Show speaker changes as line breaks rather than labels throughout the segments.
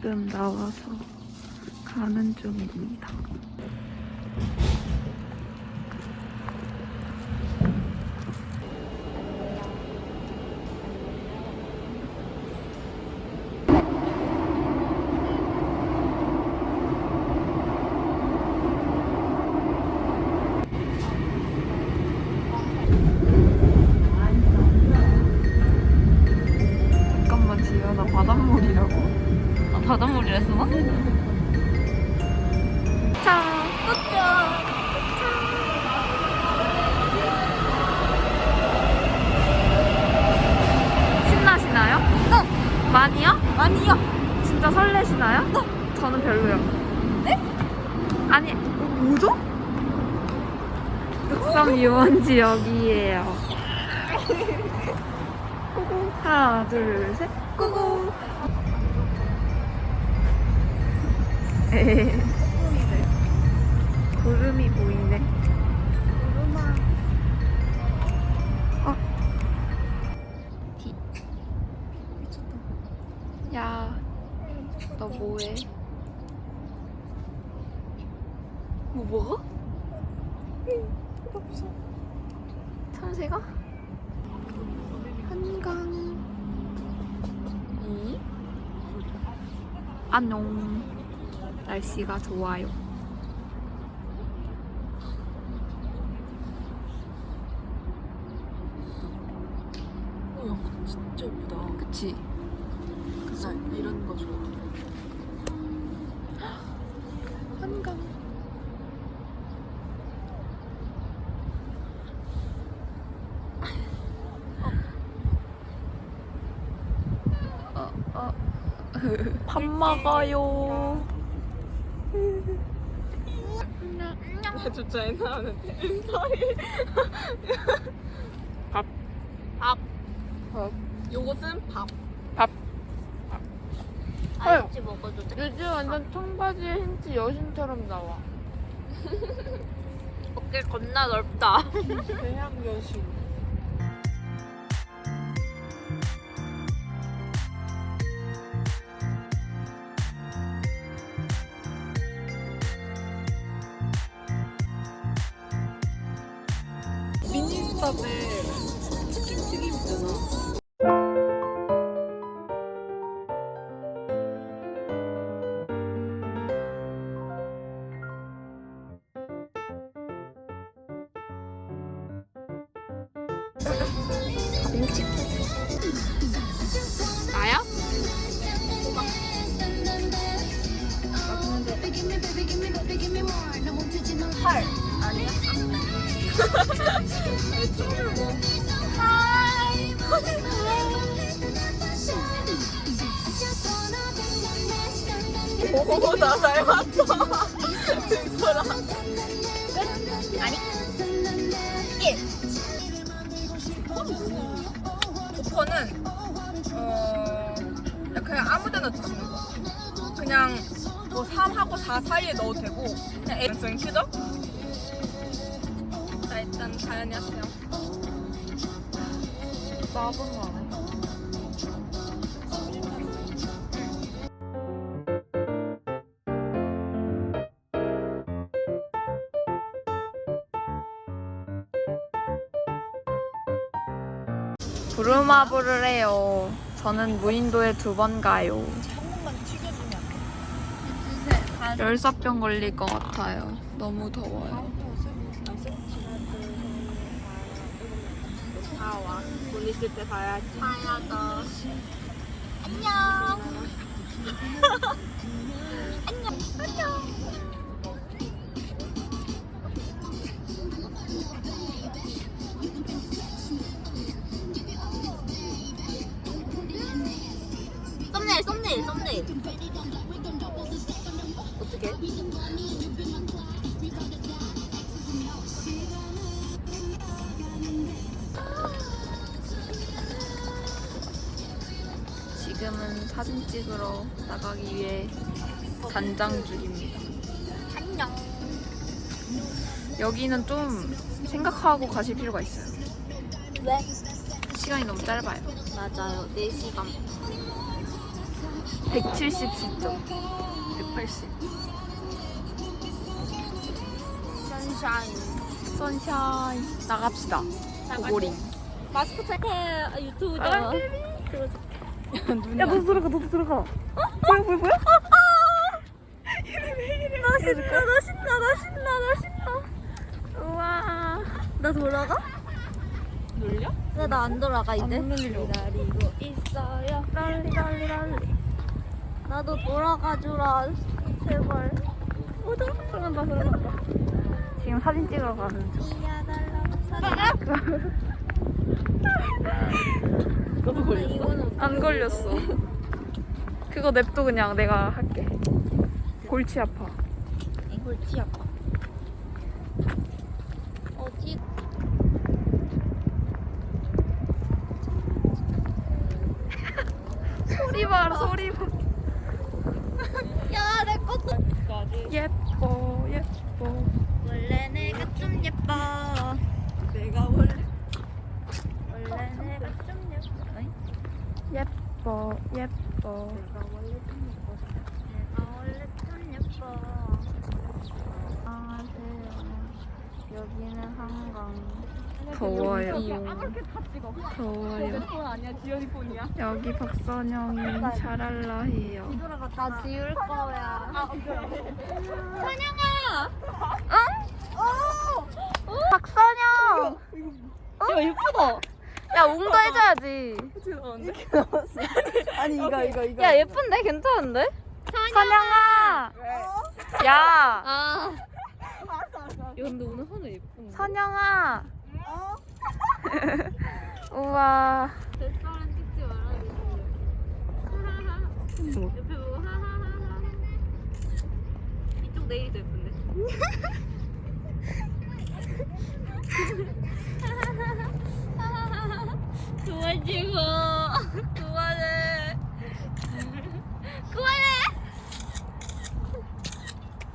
지금 나와서 가는 중입니다. 바닷물이랬어 나? 자, 신나시나요? 응. 많이요?
아니요.
진짜 설레시나요? 저는 별로요. 네? 아니, 뭐죠? 뚝섬 유원지 여기에요. 하나, 둘, 셋. 꾸꾸. 구름이 보이네. 어. 디. 야, 너 뭐해? 뭐 먹어? 참새가? 한강. 이? 안녕. 날씨가 좋아요.
어, 야, 진짜 예쁘다.
그치?
나 이런 거 좋아.
한강. 어, 어. 밥 먹어요.
나 진짜 옛날에 인사해.
밥.
밥.
밥.
요것은 밥.
밥.
아이치 먹어도 돼.
요즘 완전 청바지에 흰티 여신처럼 나와.
어깨 겁나 넓다.
대양 여신.
미니스탑에 치킨 튀김 있잖아.
나야?
헐. 아니야? 오, 나 닮았다. 진짜라. 아니. 예. 조커는 어 그냥 아무 데나 드시는 거. 그냥 뭐 3하고 4 사이에 넣어도 되고 그냥 애증 크죠? 자 일단 자연이 하세요.
짜증나네. 부루마블을 해요. 저는 무인도에 두 번 가요.
한 번만 튀겨주면
열사병 걸릴 것 같아요. 너무 더워요.
다와 돈 있을 때 봐야지. 봐야죠. 안녕. 안녕. 안녕. 썸네일, 썸네일, 썸네일.
단장 중입니다.
안녕.
여기는 좀 생각하고 가실 필요가 있어요.
왜?
시간이 너무 짧아요.
맞아요. 4시간.
170 시점.
180.
선샤인.
선샤인. 나갑시다. 고고링.
마스크 탈게 유튜브죠.
야, 너도 들어가, 너도 들어가. 뭐야, 뭐야, 뭐야?
나 신나, 나 신나, 나 신나, 나 신나. 우와. 나 돌아가?
놀려?
나 안 돌아가 이제.
안.
기다리고 있어요. 랄리 랄리 랄리. 나도 돌아가 주라. 제발. 오도
들어간다, 들어간다. 지금 사진 찍으러 가는 중.
너도 걸렸어?
안 걸렸어. 그거 냅둬 그냥 내가 할게. 골치 아파.
골치 아파. 어디?
소리 봐라, 소리 봐.
야, 내 것도.
예뻐, 예뻐.
원래 내가 좀 예뻐.
내가 원래
원래 내가 좀 예뻐.
예뻐, 예뻐.
내가 원래 좀 예뻐. 내가 원래 좀 예뻐. 안녕하세요. 여기는 한강.
더워요. 더워요.
내폰 아니야, 지연이 폰이야.
여기 박선영이 샤랄라 해요.
나 지울 거야. 아, 선영아!
박선영!
야, 예쁘다.
야, 웅도 해줘야지.
아니, 이거, 이거, 이거.
야, 예쁜데? 괜찮은데? 선영아!
왜?
야!
아. 야, 근데 오늘 하늘 예쁜데?
선영아!
어?
우와.
뱃살은 찍지 말아주세요. 옆에 보고 하하하하. 이쪽 내일이 더 예쁜데? 도와주고 그만해 그만해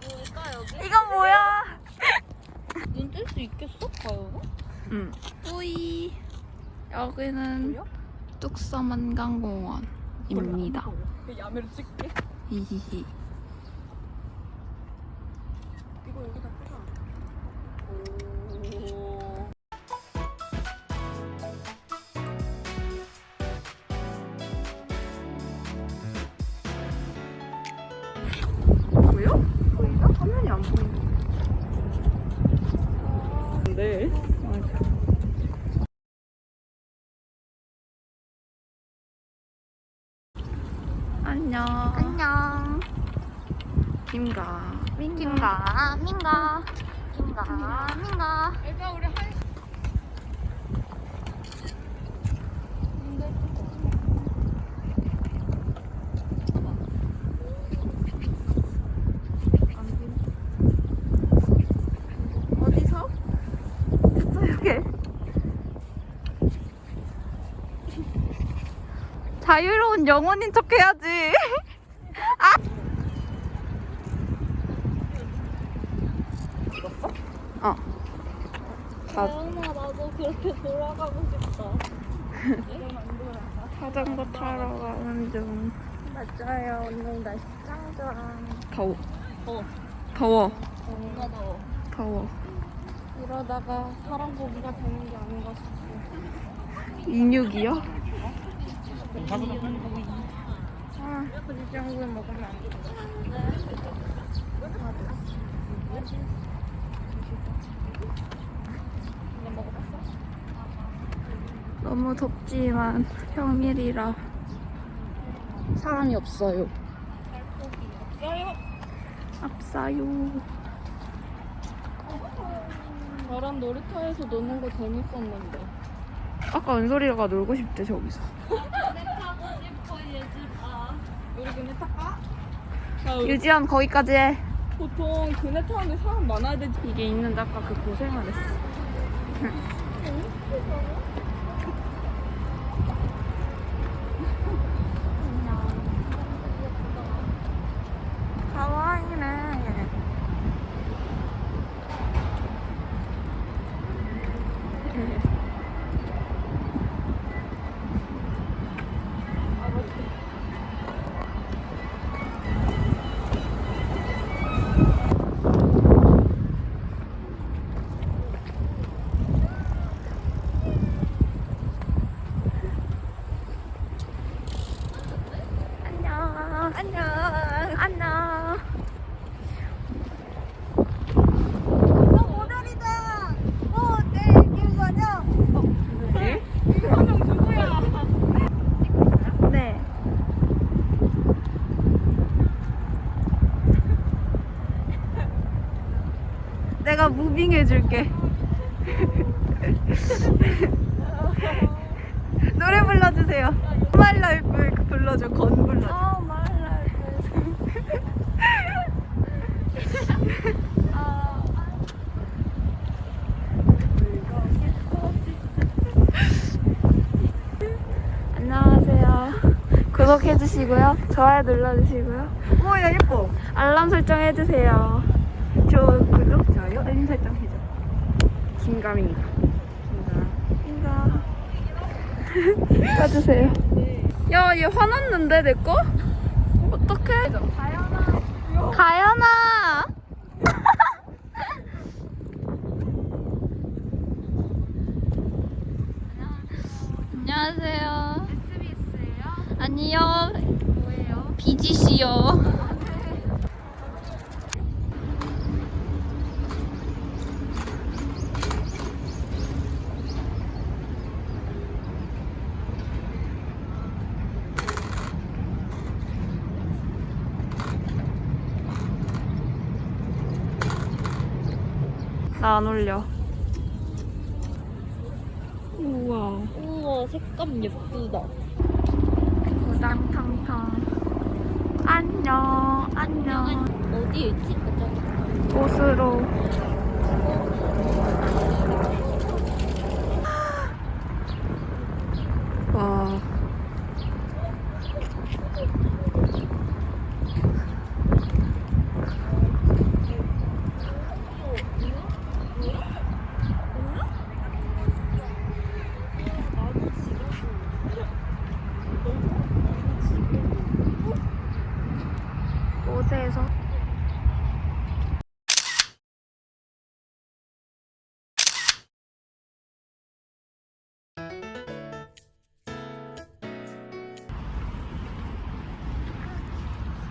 뭘까 여기?
이건
수 있겠어? 과연?
응. 뿌이. 여기는 뚝섬한강공원입니다.
그 야매로 찍게.
히히히.
이거 여기다 꽂아. 오.
보여? 보이나? 화면이 안 보이네. 안녕.
안녕
김가.
김가. 민가. 김가. 민가.
일단 우리 한
어디서? 됐어, 여기. 자유로운 영혼인 척 해야지. 아. 어. 자,
태연아 나도 그렇게 돌아가고 싶다
자전거 타러 가는 중.
맞아요 오늘 날씨 짱 좋아
더워.
더워.
더워.
뭔가 더워
더워.
이러다가 사람 고기가 되는 게 아닌가 싶어
인육이요?
아 먹으면 안 돼.
너무 덥지만 평일이라 사람이 없어요. 앞사요.
나랑 놀이터에서 노는 거 재밌었는데
아까 은솔이가 놀고 싶대 저기서.
타고 싶어 얘들아
우리 그네 탈까?
유지연 거기까지 해.
보통 그네 타는데 사람 많아야 되지.
이게 있는데 아까 그 고생을 했어. 가와이네.
안녕. 안녕. 어, 모델이다. 모델 김선영. 네. 무빙 해줄게. 노래 불러주세요. My Life 불러줘. 건 불러줘.
아 말라. 안녕하세요. 구독해주시고요. 좋아요 눌러주시고요.
뭐야 예뻐.
알람 설정해주세요.
저 구독 설정 해줘.
김감입니다.
인가.
까주세요. 야, 얘 화났는데, 내 거? 어떡해? 가연아! 안녕하세요. SBS예요? 아니요. 뭐예요? BGC요. 나 안 올려. 우와.
우와 색감 예쁘다.
우당탕탕. 안녕, 안녕.
어디에 있지?
옷으로.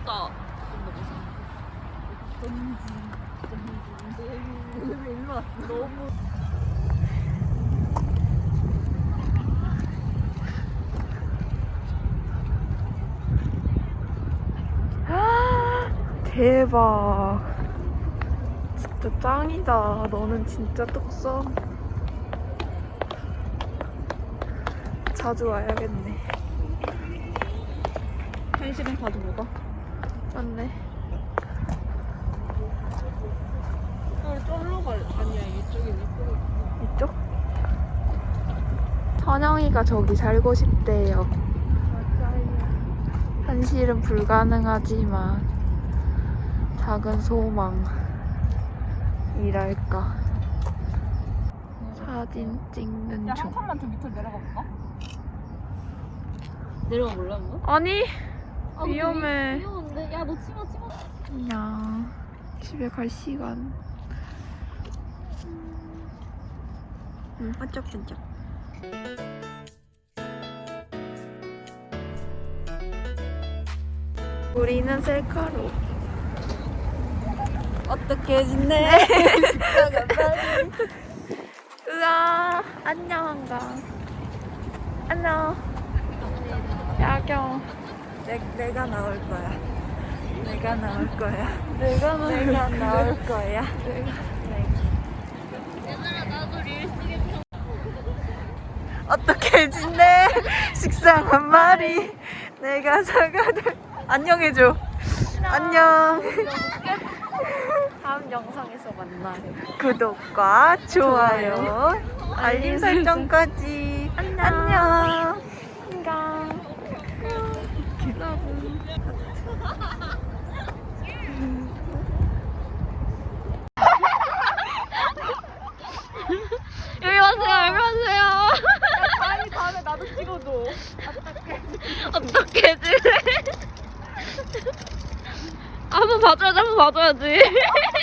나. 너무
대박. 진짜 짱이다. 너는 진짜 똑써. 자주 와야겠네.
현실은 가도 뭐가?
맞네.
어, 쫄로 갈. 아니야 이쪽이. 이쪽?
선영이가 저기 살고 싶대요. 현실은 불가능하지만 작은 소망 이랄까. 사진 찍는
야,
중.
한 칸만 더 밑으로 내려가 볼까?
내려가 한 번?
아니
아,
위험해.
위험한데? 야 너 치마 치마.
안녕. 집에 갈 시간.
응 반짝반짝.
우리는 셀카로.
어떻게 지내?
으아, 안녕, 한강. 안녕. 야경.
내, 내가 나올 거야. 내가 나올 거야.
내가 너
내가 나올 거야. 어떻게 지내? 식상한 말이 내가 사과를 안녕해줘. 안녕.
다음 영상에서 만나요.
구독과 좋아요, 알림 설정까지.
안녕.
안녕.
한강. 여기 와세요, 여기 와세요.
아니, 다음에 나도 찍어줘.
어떻게 지내? 한번 봐줘야지, 한번 봐줘야지.